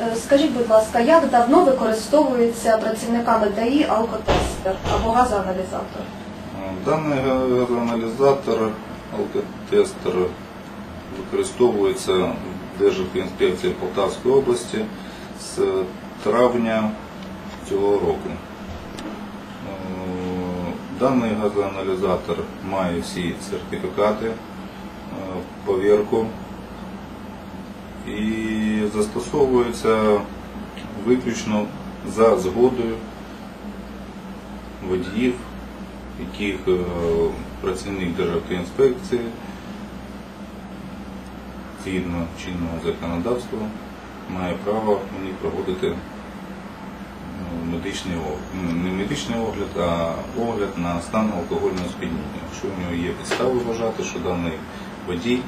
Е, Скажіть, будь ласка, як давно використовується працівниками ДАІ алкотестер або газоаналізатор? Даний газоаналізатор, алкотестер використовується в Держекоінспекції Полтавської області з травня цього року. Е, Даний газоаналізатор має всі сертифікати, е, повірку і застосовується виключно за згодою водіїв, яких е, працівник Державтоінспекції згідно чинного законодавства має право них проводити ну, медичний огляд. Не медичний огляд, а огляд на стан алкогольного сп'яніння. Якщо у нього є підстави вважати, що даний водій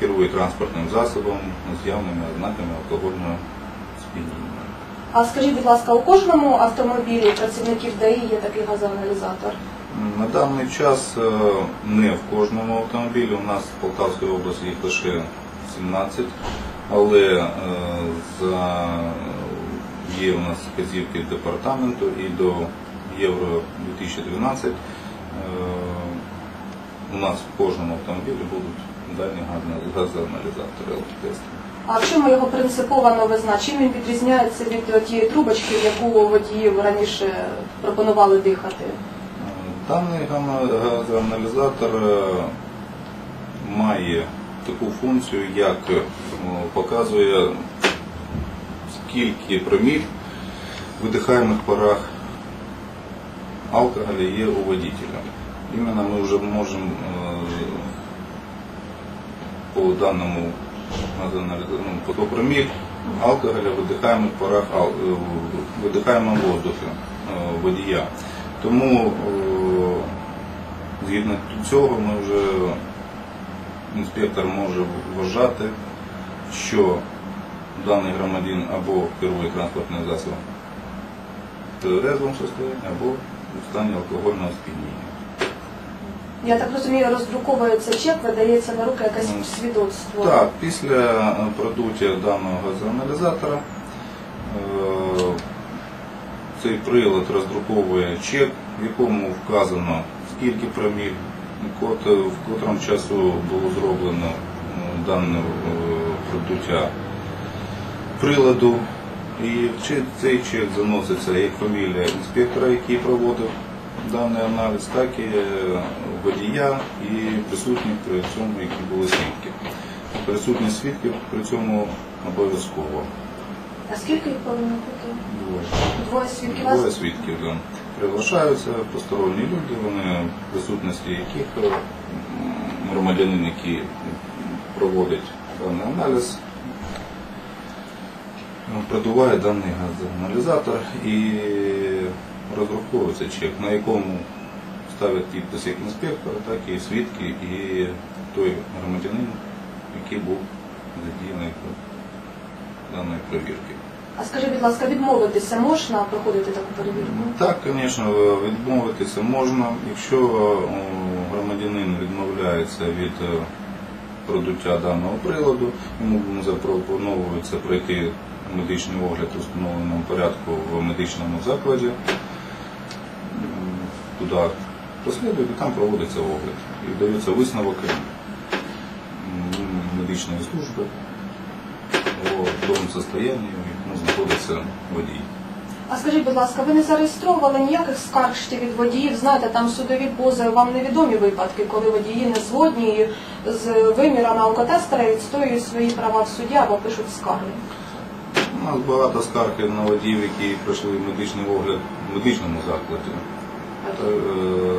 керує транспортним засобом з явними ознаками алкогольного сп'яніння. А скажіть, будь ласка, у кожному автомобілі працівників ДАІ є такий газоаналізатор? На даний час е, не в кожному автомобілі. У нас в Полтавській області їх лише 17, але е, за є у нас вказівки департаменту і до Євро 2012 е, у нас в кожному автомобілі будуть дані газоаналізатори алкотестери. А в чому його принципова новизна? Чим він відрізняється від тієї трубочки, яку водіїв раніше пропонували дихати? Даний газоаналізатор е, має таку функцію, як е, показує скільки проміль в видихаємих парах алкоголя є у водителя. Іменно ми вже можемо е, по газоаналізатору, ну, по 100 проміль алкоголя в парах ал- е, в видихаємому воздухі е, водія. Тому згідно цього ми вже інспектор може вважати, що даний громадян або керує транспортним засобом в стані, або в стані алкогольного сп'яніння. Я так розумію, роздруковується чек, видається на руки якесь свідоцтво. Так, після е, продуття даного газоаналізатора е, цей прилад роздруковує чек, в якому вказано скільки проміль, кот- в котрому часу було зроблено е, дане е, продуття приладу. І цей чек заноситься як фамілія інспектора, який проводив даний аналіз, так і е, водія і присутніх при цьому, які були свідки. Присутність свідків при цьому обов'язково. А скільки їх повинно бути? Двоє. Двоє свідків. Двоє свідків да. приглашаються посторонні люди, вони в присутності яких е, громадянин, який проводить даний аналіз, е, продуває даний газоаналізатор і розраховується чек, на якому ставлять підпис як інспектор, так і свідки, і той громадянин, який був задіяний даної перевірки. А скажіть, будь ласка, відмовитися можна проходити таку перевірку? Ну, Так, звісно, відмовитися можна. Якщо громадянин відмовляється від е, продуття даного приладу, йому запропонується пройти медичний огляд у встановленому порядку в медичному закладі. Туди послідують і там проводиться огляд. І дається висновок медичної служби о тому состоянні, в якому знаходиться водій. А скажіть, будь ласка, ви не зареєстрували ніяких скарг ще від водіїв? Знаєте, там судові позови, вам невідомі випадки, коли водії не згодні і з вимірами алкотестера відстоюють свої права в суді або пишуть скарги. У нас багато скарг на водіїв, які пройшли медичний огляд в медичному закладі. Та, е,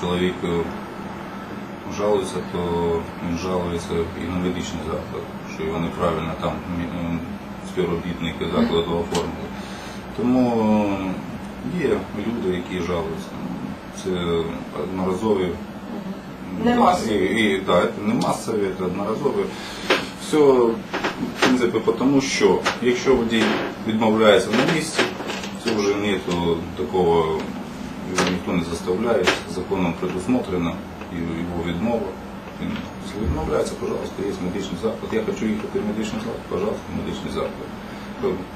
Чоловік е, жалується, то він жалується і на медичний заклад, що його неправильно там е, співробітники закладу оформили. Тому е, є люди, які жалуються. Це одноразові Не масові. І, і, да, це не масові, це одноразові. Все, в принципі, тому що якщо водій відмовляється на місці, це вже нету такого, його ніхто не заставляє, законом предусмотрено його відмова. Він відмовляється, пожалуйста, є медичний заклад. Я хочу їхати в медичний заклад, пожалуйста, медичний заклад.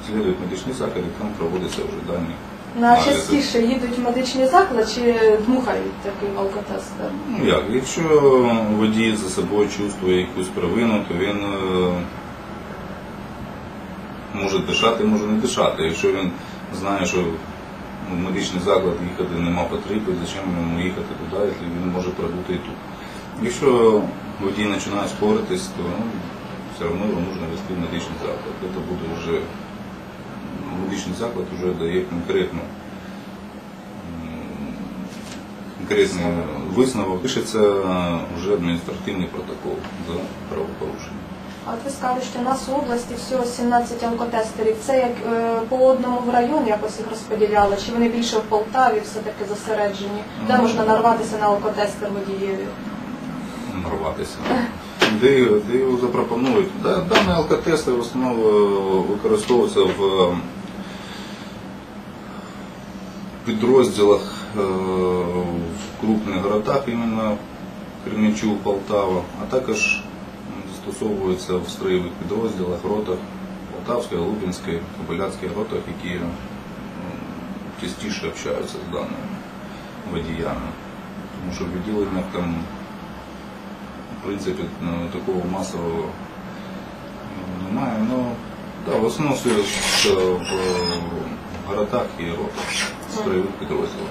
Слідують медичний заклад, і там проводяться вже дані. На аналізи. частіше їдуть в медичний заклад чи дмухають такий алкотестер? Ну як, якщо водій за собою чувствує якусь провину, то він е, може дишати, може не дишати. Якщо він знає, що в медичний заклад їхати нема потреби, зачем йому їхати туди, якщо він може продути і тут. Якщо водій починає споритись, то ну, все одно його потрібно вести в медичний заклад. Це буде вже медичний заклад вже дає конкретну конкретний висновок. Пишеться вже адміністративний протокол за правопорушення. А от ви скажете, що у нас в області всього 17 алкотестерів. Це як е, по одному в район якось їх розподіляли? Чи вони більше в Полтаві все-таки зосереджені? Де Ну, можна нарватися на алкотестер водієві? нарватися. Де, де його запропонують. Да, Дані алкотести в основному використовуються в е, підрозділах е, в крупних городах, іменно Кременчук, Полтава, а також застосовуються в строєвих підрозділах, ротах Полтавської, Лубенської, Кобиляцької ротах, які частіше общаються з даними водіями. Тому що в відділеннях там в принципі, ну, такого масового ну, немає. Ну, да, в основному все в городах і ротах, строєвих підрозділах.